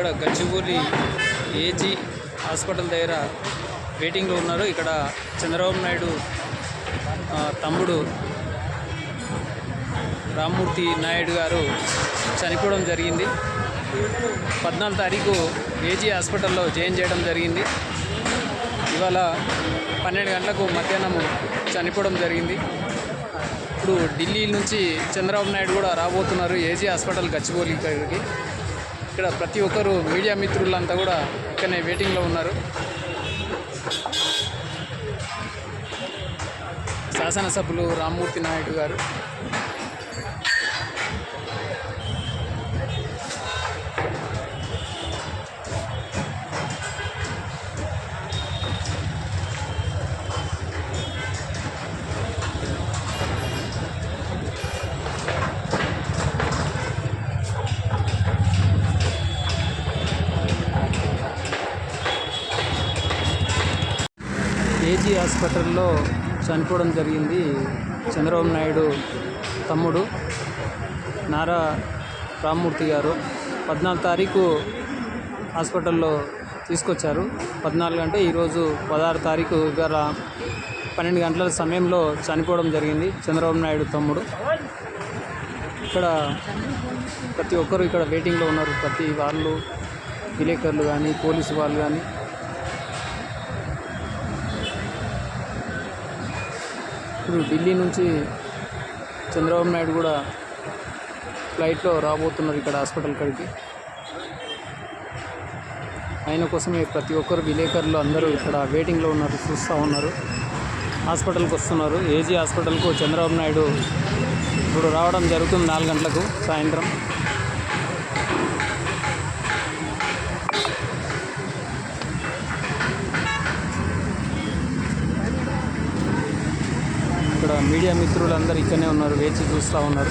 ఇక్కడ Gachibowli AG hospital దగ్గర వెయిటింగ్లో ఉన్నారు. ఇక్కడ చంద్రబాబు నాయుడు తమ్ముడు రామ్మూర్తి నాయుడు గారు చనిపోవడం జరిగింది. పద్నాలుగు తారీఖు ఏజీ హాస్పిటల్లో జాయిన్ చేయడం జరిగింది. ఇవాళ పన్నెండు గంటలకు మధ్యాహ్నం చనిపోవడం జరిగింది. ఇప్పుడు ఢిల్లీ నుంచి చంద్రబాబు నాయుడు కూడా రాబోతున్నారు. ఏజీ హాస్పిటల్ గచ్చిబౌలి ఇక్కడికి ఇక్కడ ప్రతి ఒక్కరు మీడియా మిత్రులంతా కూడా ఇక్కడనే వెయిటింగ్లో ఉన్నారు. శాసనసభ్యులు రామ్మూర్తి నాయుడు గారు. ఏజీ హాస్పిటల్లో చనిపోవడం జరిగింది చంద్రబాబు నాయుడు తమ్ముడు నారా రామ్మూర్తి గారు. పద్నాలుగు తారీఖు హాస్పిటల్లో తీసుకొచ్చారు. పద్నాలుగు అంటే ఈరోజు పదహారు తారీఖు గల పన్నెండు గంటల సమయంలో చనిపోవడం జరిగింది చంద్రబాబు నాయుడు తమ్ముడు. ఇక్కడ ప్రతి ఒక్కరు ఇక్కడ వెయిటింగ్లో ఉన్నారు. ప్రతి వాళ్ళు విలేకరులు కానీ పోలీసు వాళ్ళు కానీ. ఇప్పుడు ఢిల్లీ నుంచి చంద్రబాబు నాయుడు కూడా ఫ్లైట్లో రాబోతున్నారు ఇక్కడ హాస్పిటల్ కాడికి. ఆయన కోసమే ప్రతి ఒక్కరు విలేకరులు అందరూ ఇక్కడ వెయిటింగ్లో ఉన్నారు చూస్తూ ఉన్నారు. హాస్పిటల్కి వస్తున్నారు. ఏజీ హాస్పిటల్కు చంద్రబాబు నాయుడు ఇప్పుడు రావడం జరుగుతుంది నాలుగు గంటలకు సాయంత్రం. ఇక్కడ మీడియా మిత్రులందరూ ఇక్కడనే ఉన్నారు వేచి చూస్తూ ఉన్నారు.